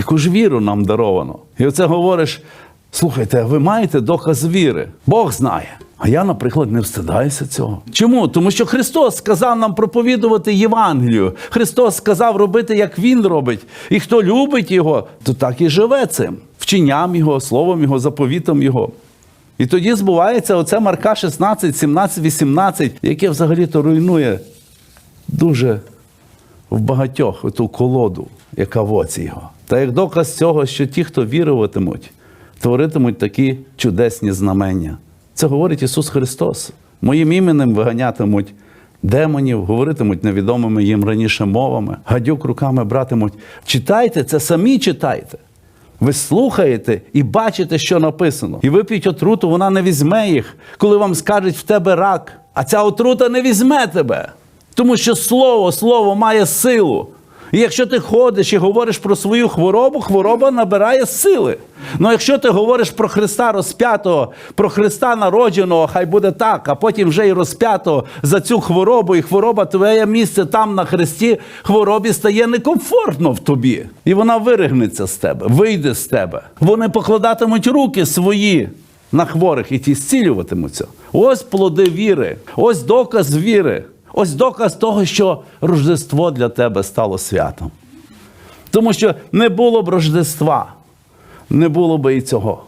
Яку ж віру нам даровано? І оце говориш: слухайте, а ви маєте доказ віри? Бог знає. А я, наприклад, не встидаюся цього. Чому? Тому що Христос сказав нам проповідувати Євангелію. Христос сказав робити, як Він робить. І хто любить Його, то так і живе цим, вченням Його, словом Його, заповітом Його. І тоді збувається оце Марка 16, 17, 18, яке взагалі-то руйнує дуже в багатьох ту колоду, яка в оці його. Та як доказ цього, що ті, хто віруватимуть, творитимуть такі чудесні знамення. Це говорить Ісус Христос. Моїм іменем виганятимуть демонів, говоритимуть невідомими їм раніше мовами, гадюк руками братимуть. Читайте це, самі читайте. Ви слухаєте і бачите, що написано. І вип'ють отруту, вона не візьме їх, коли вам скажуть в тебе рак, а ця отрута не візьме тебе. Тому що слово, слово має силу. І якщо ти ходиш і говориш про свою хворобу, хвороба набирає сили. Ну якщо ти говориш про Христа розп'ятого, про Христа народженого, хай буде так, а потім вже і розп'ятого за цю хворобу, і хвороба твоє місце там на хресті, хворобі стає некомфортно в тобі. І вона виригнеться з тебе, вийде з тебе. Вони покладатимуть руки свої на хворих і ті зцілюватимуться. Ось плоди віри, ось доказ віри. Ось доказ того, що Рождество для тебе стало святом. Тому що не було б Рождества, не було би і цього.